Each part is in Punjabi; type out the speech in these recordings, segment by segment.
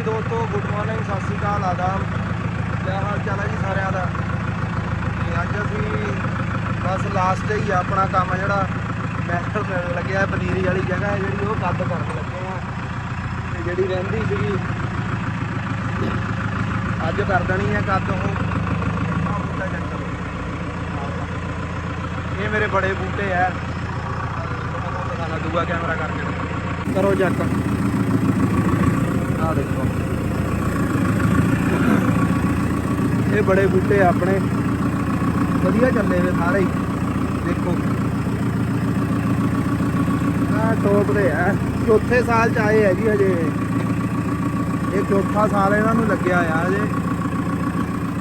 ਜੀ ਦੋਸਤੋ ਗੁੱਡ ਮਾਰਨਿੰਗ ਸਤਿ ਸ਼੍ਰੀ ਅਕਾਲ, ਆਦਾਬ। ਕੀ ਹਾਲ ਚਾਲ ਹੈ ਜੀ ਸਾਰਿਆਂ ਦਾ? ਤੇ ਅੱਜ ਅਸੀਂ ਬਸ ਲਾਸਟ ਹੀ ਆ, ਆਪਣਾ ਕੰਮ ਜਿਹੜਾ ਮੈਟਰ ਮਿਲਣ ਲੱਗਿਆ ਪਨੀਰੀ ਵਾਲੀ ਜਗ੍ਹਾ ਹੈ, ਜਿਹੜੀ ਉਹ ਕੱਦ ਕਰਨ ਲੱਗੇ ਆ। ਤੇ ਜਿਹੜੀ ਰਹਿੰਦੀ ਸੀਗੀ, ਅੱਜ ਕਰ ਦੇਣੀ ਹੈ ਕੱਦ ਉਹ। ਇਹ ਮੇਰੇ ਬੜੇ ਬੂਟੇ ਆ। ਤੁਹਾਨੂੰ ਦਿਖਾਣਾ ਦੂਆ ਕੈਮਰਾ ਕਰਕੇ। ਕਰੋ ਚੈੱਕ ਆ ਦੇਖੋ। ਇਹ ਬੜੇ ਬੂਟੇ ਆਪਣੇ। ਵਧੀਆ ਚੱਲੇ ਨੇ ਸਾਰੇ ਹੀ। ਦੇਖੋ। ਆ ਟੋਪ ਦੇ ਆ। ਚੌਥੇ ਸਾਲ ਚ ਆਏ ਆ ਜੀ ਹਜੇ। ਇਹ ਚੌਥਾ ਸਾਲ ਇਹਨਾਂ ਨੂੰ ਲੱਗਿਆ ਆ ਹਜੇ।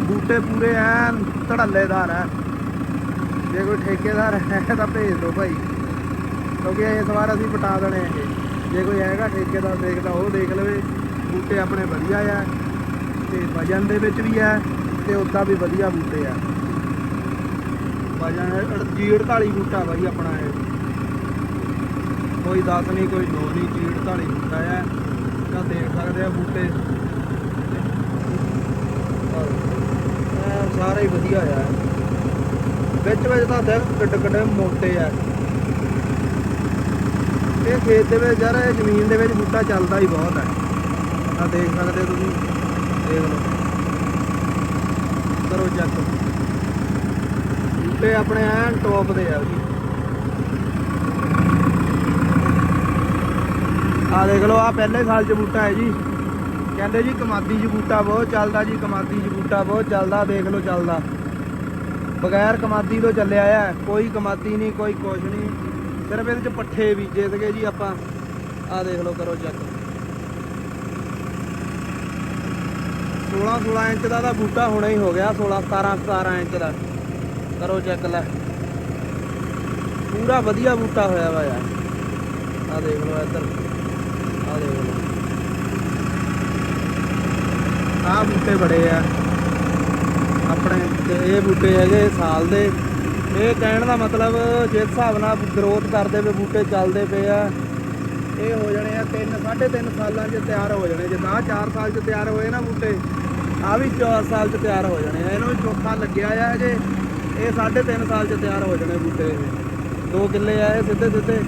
ਬੂਟੇ ਪੂਰੇ ਐਨ ਧੜੱਲੇਦਾਰ ਆ। ਜੇ ਕੋਈ ਠੇਕੇਦਾਰ ਹੈ ਤਾਂ ਭੇਜ ਦਿਓ ਭਾਈ। ਕਿਉਂਕਿ ਇਸ ਵਾਰ ਅਸੀਂ ਪਟਾ ਦੇਣੇ ਇਹ ਜੇ ਕੋਈ ਹੈਗਾ ਠੇਕੇਦਾਰ, ਦੇਖਦਾ ਉਹ ਦੇਖ ਲਵੇ। ਬੂਟੇ ਆਪਣੇ ਵਧੀਆ ਆ ਤੇ ਵਜਨ ਦੇ ਵਿੱਚ ਵੀ ਆ ਤੇ ਉਦਾਂ ਵੀ ਵਧੀਆ ਬੂਟੇ ਆ। ਵਜਨ ਜੀ 48 ਬੂਟਾ ਬਾਈ ਆਪਣਾ ਇਹ। ਕੋਈ 10 ਨਹੀਂ ਕੋਈ 9 ਨਹੀਂ ਜੀ 48 ਬੂਟਾ ਆ। ਤਾਂ ਦੇਖ ਸਕਦੇ ਆ ਬੂਟੇ। ਐਨ ਸਾਰੇ ਹੀ ਵਧੀਆ ਆ। ਵਿੱਚ ਵਿੱਚ ਤਾਂ ਦੇਖ ਕਿੱਡੇ ਕਿੱਡੇ ਮੋਟੇ ਆ। ਇਹ ਖੇਤ ਦੇ ਵਿੱਚ ਯਾਰ, ਇਹ ਜ਼ਮੀਨ ਦੇ ਵਿੱਚ ਬੂਟਾ ਚੱਲਦਾ ਹੀ ਬਹੁਤ ਹੈ ਆ ਦੇਖ ਸਕਦੇ ਹੋ ਤੁਸੀਂ। ਦੇਖ ਲਓ। ਕਰੋ ਚੈੱਕ ਬੂਟੇ ਆਪਣੇ ਐਨ ਟੌਪ ਦੇ ਆ ਜੀ। ਆ ਦੇਖ ਲਓ ਆ ਪਹਿਲੇ ਸਾਲ ਚ ਬੂਟਾ ਹੈ ਜੀ। ਕਹਿੰਦੇ ਜੀ ਕਮਾਦੀ ਚ ਬੂਟਾ ਬਹੁਤ ਚੱਲਦਾ ਜੀ, ਕਮਾਦੀ ਚ ਬੂਟਾ ਬਹੁਤ ਚੱਲਦਾ, ਦੇਖ ਲਓ ਚੱਲਦਾ। ਬਗੈਰ ਕਮਾਦੀ ਤੋਂ ਚੱਲਿਆ ਆ, ਕੋਈ ਕਮਾਦੀ ਨਹੀਂ, ਕੋਈ ਕੁਛ ਨਹੀਂ। ਸਿਰਫ ਇਹਦੇ ਚ ਪੱਠੇ ਬੀਜੇ ਸੀਗੇ ਜੀ ਆਪਾਂ। ਆ ਦੇਖ ਲਓ, ਕਰੋ ਚੈੱਕ 16 16 ਇੰਚ ਦਾ ਤਾਂ ਬੂਟਾ ਹੋਣਾ ਹੀ ਹੋ ਗਿਆ 16 17 17 ਇੰਚ ਦਾ। ਕਰੋ ਚੈੱਕ ਲੈ। ਪੂਰਾ ਵਧੀਆ ਬੂਟਾ ਹੋਇਆ ਵਾ ਯਾਰ। ਆ ਦੇਖ ਲਓ ਇੱਧਰ। ਆ ਦੇਖ ਲਓ। ਆ ਬੂਟੇ ਬੜੇ ਆ। ਆਪਣੇ ਤੇ ਇਹ ਬੂਟੇ ਹੈਗੇ ਸਾਲ ਦੇ। ਇਹ ਕਹਿਣ ਦਾ ਮਤਲਬ ਜਿਸ ਹਿਸਾਬ ਨਾਲ ਗਰੋਥ ਕਰਦੇ ਪਏ, ਬੂਟੇ ਚੱਲਦੇ ਪਏ ਆ। ਇਹ ਹੋ ਜਾਣੇ ਆ 3 3.5 ਸਾਲਾਂ 'ਚ ਤਿਆਰ ਹੋ ਜਾਣੇ ਜਿੱਦਾਂ ਆਹ 4 ਸਾਲ 'ਚ ਤਿਆਰ ਹੋਏ ਨਾ ਬੂਟੇ ਆ ਵੀ 4 ਸਾਲ 'ਚ ਤਿਆਰ ਹੋ ਜਾਣੇ ਆ। ਇਹਨੂੰ ਵੀ ਲੱਗਿਆ ਆ ਜੇ ਇਹ 3.5 ਸਾਲ 'ਚ ਤਿਆਰ ਹੋ ਜਾਣੇ ਬੂਟੇ। ਦੋ ਕਿੱਲੇ ਆ ਇਹ ਸਿੱਧੇ ਸਿੱਧੇ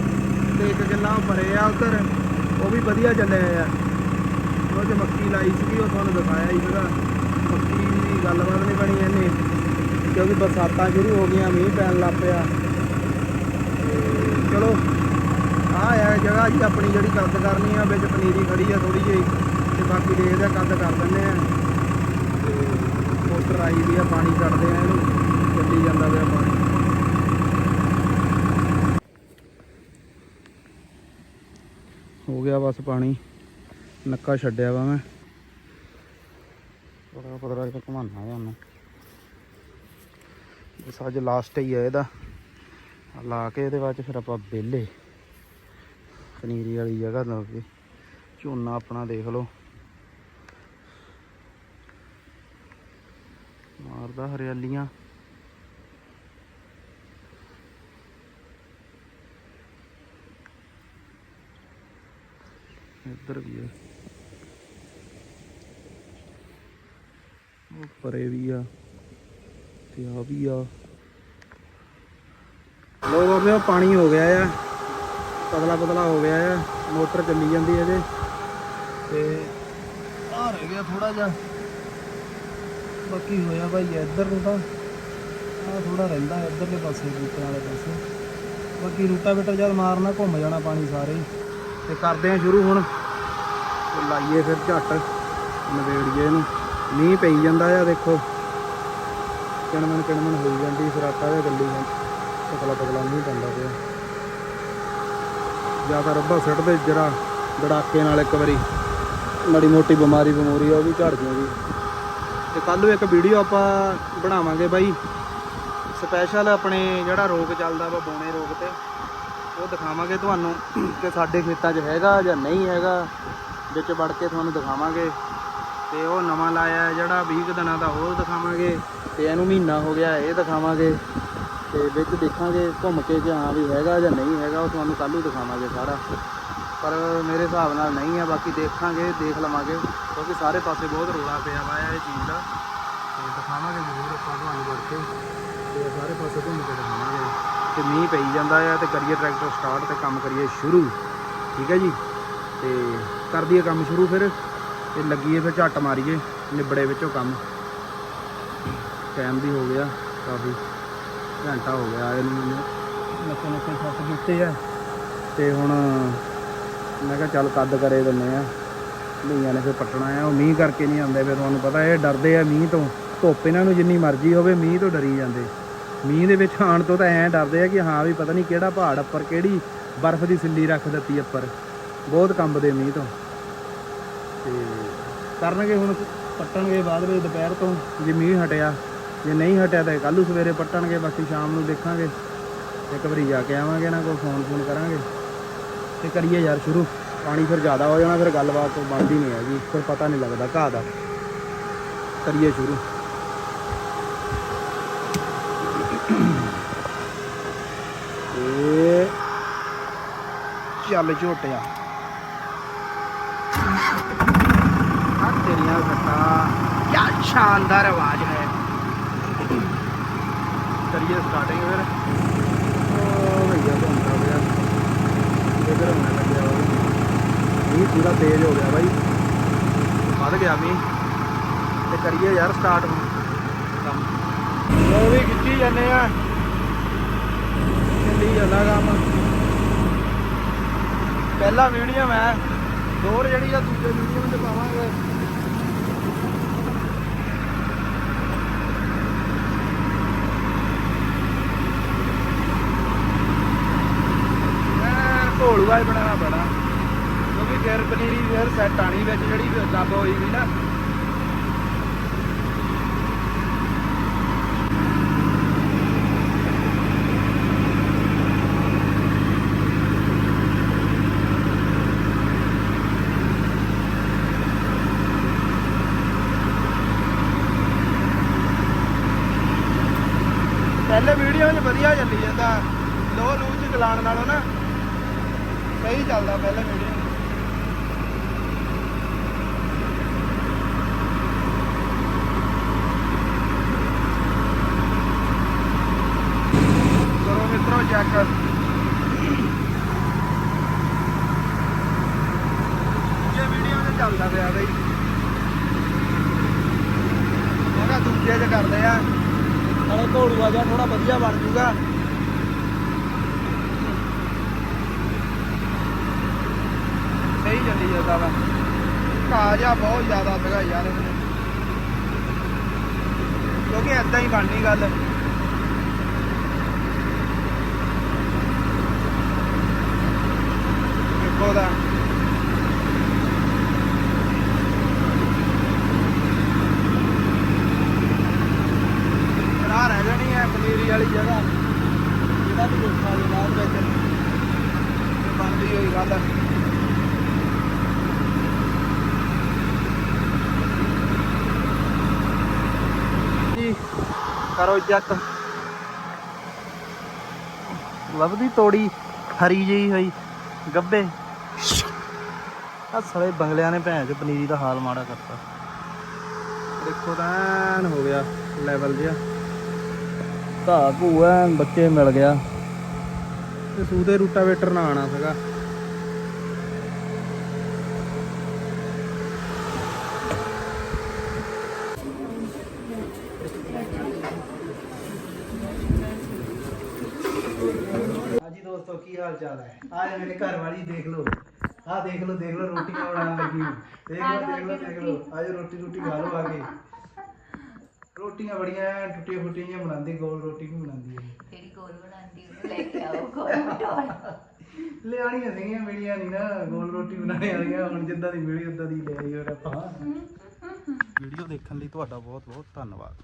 ਤੇ ਇੱਕ ਕਿੱਲਾ ਭਰੇ ਆ ਉਧਰ। ਉਹ ਵੀ ਵਧੀਆ ਚੱਲੇ ਆ ਉਹ ਚ ਮੱਕੀ ਲਾਈ ਸੀਗੀ, ਉਹ ਤੁਹਾਨੂੰ ਦਿਖਾਇਆ ਹੀ ਸੀਗਾ ਮੱਕੀ ਦੀ ਗੱਲਬਾਤ ਨਹੀਂ ਬਣੀ ਇਹਨੇ ਕਿਉਂਕਿ ਬਰਸਾਤਾਂ ਸ਼ੁਰੂ ਹੋ ਗਈਆਂ, ਮੀਂਹ ਪੈਣ ਲੱਗ ਪਿਆ। ਤੇ ਚਲੋ ਆਹ ਹੈ ਜਗ੍ਹਾ ਜੀ ਆਪਣੀ ਜਿਹੜੀ ਕੱਦ ਕਰਨੀ ਆ, ਵਿੱਚ ਪਨੀਰੀ ਖੜੀ ਆ ਥੋੜੀ ਜਿਹੀ ਤੇ ਬਾਕੀ ਦੇਖਦੇ ਆ ਕੱਦ ਕਰ ਦਿੰਦੇ ਆ। ਤੇ ਮੋਟਰ ਆਈ ਵੀ ਆ, ਪਾਣੀ ਕੱਢਦੇ ਆ ਇਹਨੂੰ, ਚੱਲੀ ਜਾਂਦਾ ਪਿਆ ਪਾਣੀ। ਹੋ ਗਿਆ ਬਸ ਪਾਣੀ, ਨੱਕਾ ਛੱਡਿਆ ਵਾ ਮੈਂ। ਥੋੜਾ ਪਤਲਾ ਜਿਹਾ ਘਮਾਨਾ ਤੁਹਾਨੂੰ ਬਸ ਅੱਜ ਲਾਸਟ ਹੀ ਹੈ ਇਹਦਾ। ਲਾ ਕੇ ਇਹਦੇ ਬਾਅਦ ਫਿਰ ਆਪਾਂ ਵਿਹਲੇ। ਪਨੀਰੀ ਵਾਲੀ ਜਗ੍ਹਾ ਲਾ ਕੇ ਝੋਨਾ ਆਪਣਾ ਦੇਖ ਲਓ। ਮਾਰਦਾ ਹਰਿਆਲੀਆਂ। ਇੱਧਰ ਵੀ ਹੈ ਉਹ ਪਰੇ ਵੀ ਆ ਤੇ ਆ ਵੀ ਆ। ਲੋ ਬਾਬੇ ਪਾਣੀ ਹੋ ਗਿਆ ਆ। ਪਤਲਾ ਪਤਲਾ ਹੋ ਗਿਆ ਆ, ਮੋਟਰ ਚੱਲੀ ਜਾਂਦੀ ਹੈ ਇਹਦੇ ਤੇ ਆ ਰਹਿ ਗਿਆ ਥੋੜਾ ਜਿਹਾ। ਬਾਕੀ ਹੋਇਆ ਭਾਈ ਇੱਧਰ ਨੂੰ ਤਾਂ ਆ ਥੋੜਾ ਰਹਿੰਦਾ ਇੱਧਰਲੇ ਪਾਸੇ ਬੂਟਿਆਂ ਵਾਲੇ ਪਾਸੇ। ਬਾਕੀ ਰੂਟਾ ਬੇਟਰ ਜਦ ਮਾਰਨਾ, ਘੁੰਮ ਜਾਣਾ ਪਾਣੀ ਸਾਰੇ। ਹੀ। ਤੇ ਕਰਦੇ ਆ ਸ਼ੁਰੂ ਹੁਣ। ਲਾਈਏ ਫਿਰ ਝੱਟ, ਨਵੇੜੀਏ ਇਹਨੂੰ। ਮੀਂਹ ਪਈ ਜਾਂਦਾ ਆ, ਦੇਖੋ। ਕਿਣਮਣ ਕਿਣਮਣ ਹੋਈ ਜਾਂਦੀ ਫਰਾਟਾ ਦੇ ਗੱਲੀ ਜਾਂ ਪਤਲਾ ਪਤਲਾ ਮੀਂਹ ਪੈਂਦਾ ਪਿਆ। ਜਾਂ ਤਾਂ ਰੱਬਾ ਸਿੱਟਦੇ ਜਰਾ ਗੜਾਕੇ ਨਾਲ ਇੱਕ ਵਾਰੀ। ਮਾੜੀ ਮੋਟੀ ਬਿਮਾਰੀ ਬਮੂਰੀ ਉਹ ਵੀ ਝੜ ਜੂਗੀ। ਤੇ ਕੱਲ ਨੂੰ ਇੱਕ ਵੀਡੀਓ ਆਪਾਂ ਬਣਾਵਾਂਗੇ ਬਾਈ। ਸਪੈਸ਼ਲ ਆਪਣੇ ਜਿਹੜਾ ਰੋਗ ਚੱਲਦਾ ਵਾ ਬੋਣੇ ਰੋਗ ਤੇ, ਉਹ ਦਿਖਾਵਾਂਗੇ ਤੁਹਾਨੂੰ ਕਿ ਸਾਡੇ ਖੇਤਾਂ 'ਚ ਹੈਗਾ ਜਾਂ ਨਹੀਂ ਹੈਗਾ। ਵਿੱਚ ਵੜ ਕੇ ਤੁਹਾਨੂੰ ਦਿਖਾਵਾਂਗੇ। ਤੇ ਉਹ ਨਵਾਂ ਲਾਇਆ ਜਿਹੜਾ 20 ਕੁ ਦਿਨਾਂ ਦਾ, ਉਹ ਦਿਖਾਵਾਂਗੇ। ਤੇ ਇਹਨੂੰ ਮਹੀਨਾ ਹੋ ਗਿਆ, ਇਹ ਦਿਖਾਵਾਂਗੇ। ਤੇ ਵਿੱਚ ਦੇਖਾਂਗੇ, ਘੁੰਮ ਕੇ ਕਿ ਹਾਂ ਵੀ ਹੈਗਾ ਜਾਂ ਨਹੀਂ ਹੈਗਾ, ਉਹ ਤੁਹਾਨੂੰ ਕੱਲ੍ਹ ਨੂੰ ਦਿਖਾਵਾਂਗੇ ਸਾਰਾ। ਪਰ ਮੇਰੇ ਹਿਸਾਬ ਨਾਲ ਨਹੀਂ ਆ, ਬਾਕੀ ਦੇਖਾਂਗੇ, ਦੇਖ ਲਵਾਂਗੇ, ਕਿਉਂਕਿ ਸਾਰੇ ਪਾਸੇ ਬਹੁਤ ਰੋਲਾ ਪਿਆ ਵਾ ਇਹ ਚੀਜ਼ ਦਾ। ਤੇ ਦਿਖਾਵਾਂਗੇ ਜ਼ਰੂਰ ਆਪਾਂ ਤੁਹਾਨੂੰ ਵੜ ਕੇ। ਤੇ ਸਾਰੇ ਪਾਸੇ ਘੁੰਮ ਕੇ ਦਿਖਾਵਾਂਗੇ। ਤੇ ਮੀਂਹ ਪਈ ਜਾਂਦਾ ਆ ਤੇ ਕਰੀਏ ਟਰੈਕਟਰ ਸਟਾਰਟ ਤੇ ਕੰਮ ਕਰੀਏ ਸ਼ੁਰੂ। ਠੀਕ ਹੈ ਜੀ? ਤੇ ਕਰ ਦਈਏ ਕੰਮ ਸ਼ੁਰੂ ਫਿਰ। ਤੇ ਲੱਗੀਏ ਫਿਰ ਝੱਟ ਮਾਰੀਏ, ਨਿਬੜੇ ਵਿੱਚੋਂ ਕੰਮ। ਟਾਈਮ ਵੀ ਹੋ ਗਿਆ ਕਾਫੀ। ਘੰਟਾ ਹੋ ਗਿਆ ਆਏ ਨੂੰ ਮੈਨੂੰ। ਨੱਕੇ ਨੱਕੇ ਸੱਤ ਦਿੱਤੇ ਆ। ਤੇ ਹੁਣ ਮੈਂ ਕਿਹਾ ਚੱਲ ਕੱਦ ਕਰੇ ਦਿੰਨੇ ਆ। ਮੀਆਂ ਨੇ ਫਿਰ ਪੱਟਣਾ ਆ ਉਹ ਮੀਂਹ ਕਰਕੇ ਨਹੀਂ ਆਉਂਦੇ ਫਿਰ ਤੁਹਾਨੂੰ ਪਤਾ ਇਹ ਡਰਦੇ ਆ ਮੀਂਹ ਤੋਂ। ਧੁੱਪ ਇਹਨਾਂ ਨੂੰ ਜਿੰਨੀ ਮਰਜ਼ੀ ਹੋਵੇ ਮੀਂਹ ਤੋਂ ਡਰੀ ਜਾਂਦੇ। ਮੀਂਹ ਦੇ ਵਿੱਚ ਆਉਣ ਤੋਂ ਤਾਂ ਐਂ ਡਰਦੇ ਆ ਕਿ ਹਾਂ ਵੀ ਪਤਾ ਨਹੀਂ ਕਿਹੜਾ ਪਹਾੜ ਉੱਪਰ ਕਿਹੜੀ ਬਰਫ਼ ਦੀ ਸਿੱਲੀ ਰੱਖ ਦਿੱਤੀ ਉੱਪਰ। ਬਹੁਤ ਕੰਬਦੇ ਮੀਂਹ ਤੋਂ। ਤੇ ਕਰਨਗੇ ਹੁਣ ਪੱਟਣਗੇ ਬਾਅਦ ਵਿੱਚ ਦੁਪਹਿਰ ਤੋਂ ਜੇ ਮੀਂਹ ਹਟਿਆ। ਜੇ ਨਹੀਂ ਹਟਿਆ ਤਾਂ ਕੱਲ੍ਹ ਨੂੰ ਸਵੇਰੇ ਪੱਟਣਗੇ, ਬਾਕੀ ਸ਼ਾਮ ਨੂੰ ਦੇਖਾਂਗੇ। ਇੱਕ ਵਾਰੀ ਜਾ ਕੇ ਆਵਾਂਗੇ ਨਾ ਕੋਈ ਫੋਨ ਫੋਨ ਕਰਾਂਗੇ। ਤੇ ਕਰੀਏ ਯਾਰ ਸ਼ੁਰੂ। ਪਾਣੀ ਫਿਰ ਜ਼ਿਆਦਾ ਹੋ ਜਾਣਾ, ਫਿਰ ਗੱਲਬਾਤ ਬਣਦੀ ਨਹੀਂ ਹੈਗੀ। ਫਿਰ ਪਤਾ ਨਹੀਂ ਲੱਗਦਾ ਘਾਹ ਦਾ। ਕਰੀਏ ਸ਼ੁਰੂ। ਇਹ ਚੱਲ ਝੋਟਿਆ। ਆ ਤੇਰੀਆਂ ਸੱਟਾਂ। ਕੀ ਸ਼ਾਨਦਾਰ ਆਵਾਜ਼ ਹੈ। ਕਰੀਏ ਸਟਾਰਟਿੰਗ ਫਿਰ? ਭਈਆ ਘੁੰਮਦਾ ਪਿਆ। ਇਧਰ ਹੋਣੇ ਲੱਗਿਆ ਵਾ ਪੂਰਾ ਤੇਜ਼ ਹੋ ਗਿਆ ਬਾਈ। ਵੱਧ ਗਿਆ ਮੀਂਹ। ਤੇ ਕਰੀਏ ਯਾਰ ਸਟਾਰਟ ਕੰਮ। ਉਹ ਵੀ ਖਿੱਚੀ ਜਾਂਦੇ ਆ। ਚੱਲੀ ਜਾਂਦਾ ਕੰਮ। ਪਹਿਲਾ ਵੀਡੀਓ ਮੈਂ ਦੋਰ ਜਿਹੜੀ ਆ ਦੂਜੇ ਵੀਡੀਓ ਵਿੱਚ ਪਾਵਾਂਗੇ। ਮੈਂ ਹੀ ਬਣਾਉਣਾ ਪੈਣਾ। ਕਿਉਂਕਿ ਫਿਰ ਪਨੀਰੀ ਫਿਰ ਸੈੱਟ ਆਣੀ ਵਿੱਚ ਜਿਹੜੀ ਦੱਬ ਹੋਈ ਵੀ ਨਾ। ਪਹਿਲੇ ਵੀਡੀਓ 'ਚ ਵਧੀਆ ਚੱਲੀ ਜਾਂਦਾ। ਲੋ ਲੂ 'ਚ ਚਲਾਉਣ ਨਾਲੋਂ ਨਾ। ਸਹੀ ਚੱਲਦਾ ਪਹਿਲੇ ਵੀਡੀਓ ਕਰੋ ਮਿੱਤਰੋ ਚੈੱਕ ਇਹ ਵੀਡੀਓ ਚੱਲਦਾ ਪਿਆ ਬਈ। ਮੈਂ ਕਿਹਾ ਦੂਜੇ 'ਚ ਕਰਦੇ ਆ। ਨਾਲੇ ਘੋੜੂਆ ਜਿਹਾ ਥੋੜਾ ਵਧੀਆ ਬਣ ਜੂਗਾ। ਸਹੀ ਚੱਲੀ ਜਾਂਦਾ ਵਾ ਘਾਹ ਜਿਹਾ ਬਹੁਤ ਜ਼ਿਆਦਾ ਸੀਗਾ ਯਾਰ। ਇਹਨੇ ਕਿਉਂਕਿ ਐਦਾਂ ਹੀ ਬਣਨੀ ਗੱਲ। ਦੇਖੋ ਦਾ ਰਾਹ ਰਹਿ ਜਾਣੀ ਹੈ ਪਨੀਰੀ ਵਾਲੀ ਜਗ੍ਹਾ। ਜਿਹੜਾ ਵੀ ਗੁੱਸਾ ਦੇ ਬਾਅਦ ਵਿੱਚ। ਬਣਦੀ ਹੋਈ ਗੱਲ ਜੀ ਕਰੋ ਚੈੱਕ ਲੱਭਦੀ ਤੋੜੀ, ਹਰੀ ਜਿਹੀ ਹੋਈ, ਗੱਬੇ। ਆ ਸਲੇ ਬੰਗਲਿਆਂ ਨੇ ਭੈਣ ਚ ਪਨੀਰੀ ਦਾ ਹਾਲ ਮਾੜਾ ਕਰਤਾ। ਦੇਖੋ ਤਾਂ ਐਨ ਹੋ ਗਿਆ ਲੈਵਲ ਜਿਹਾ। ਘਾਹ ਘੂ ਐਨ ਬੱਚੇ ਮਿਲ ਗਿਆ। ਤੇ ਸੂਦੇ ਰੂਟਾਵੇਟਰ ਨਾ ਆਣਾ ਸੀਗਾ ਹਾਂਜੀ ਦੋਸਤੋ ਕੀ ਹਾਲ ਚਾਲ ਹੈ? ਆਏ ਮੇਰੇ ਘਰ ਵਾਲੀ ਦੇਖ ਲਓ। ਆ ਦੇਖ ਲਓ ਦੇਖ ਲਓ ਰੋਟੀਆਂ ਬਣਾਉਣ ਲੱਗੀ ਦੇਖ ਲਓ ਦੇਖ ਲਓ ਦੇਖ ਲਓ। ਅੱਜ ਰੋਟੀ ਰੋਟੀ ਖਾ ਲਓ ਆ ਕੇ। ਰੋਟੀਆਂ ਬੜੀਆਂ ਟੁੱਟੀਆਂ ਫੁੱਟੀਆਂ ਜਿਹੀਆਂ ਬਣਾਉਂਦੀ ਗੋਲ ਰੋਟੀ ਵੀ ਬਣਾਉਂਦੀ ਹੈ। ਤੇਰੀ ਗੋਲ ਬਣਾਉਂਦੀ ਲੈ ਕੇ ਆਓ ਗੋਲ ਮਟੋਲ ਲਿਆਣੀਆਂ ਸੀਗੀਆਂ ਮਿਲੀਆਂ ਨਹੀਂ ਨਾ। ਗੋਲ ਰੋਟੀ ਬਣਾਉਣੇ ਵਾਲੀਆਂ ਹੁਣ ਜਿੱਦਾਂ ਦੀ ਮਿਲੀ ਉਦਾਂ ਦੀ ਲੈ ਆਈ ਹੋਰ ਆਪਾਂ। ਵੀਡੀਓ ਦੇਖਣ ਲਈ ਤੁਹਾਡਾ ਬਹੁਤ ਬਹੁਤ ਧੰਨਵਾਦ।